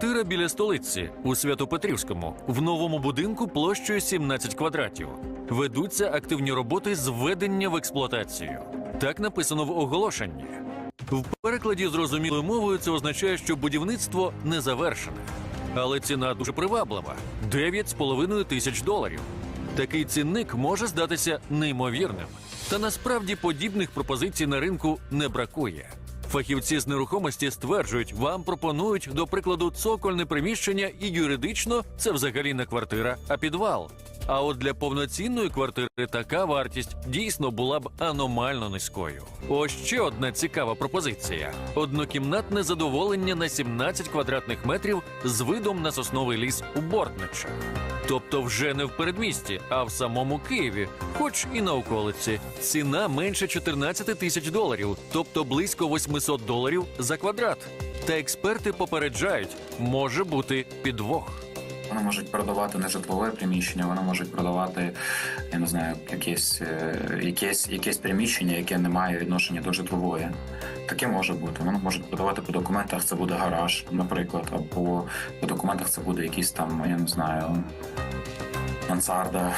Квартира біля столиці у Святопетрівському в новому будинку площею 17 квадратів. Ведуться активні роботи з введення в експлуатацію. Так написано в оголошенні. В перекладі зрозумілою мовою це означає, що будівництво не завершене. Але ціна дуже приваблива 9,5 тисяч доларів. Такий цінник може здатися неймовірним. Та насправді подібних пропозицій на ринку не бракує. Фахівці з нерухомості стверджують, вам пропонують, до прикладу, цокольне приміщення, і юридично це взагалі не квартира, а підвал. А от для повноцінної квартири така вартість дійсно була б аномально низькою. Ось ще одна цікава пропозиція: однокімнатне задоволення на 17 квадратних метрів з видом на сосновий ліс у Бортничах. Тобто вже не в передмісті, а в самому Києві, хоч і на околиці. Ціна менше 14 тисяч доларів, тобто близько 800 доларів за квадрат. Та експерти попереджають, може бути підвох. Вони можуть продавати не житлове приміщення, вони можуть продавати, я не знаю, якесь, е, якесь, якесь приміщення, яке не має відношення до житлової. Таке може бути. Вони можуть продавати по документах, це буде гараж, наприклад, або по документах це буде якийсь там, я не знаю, мансарда.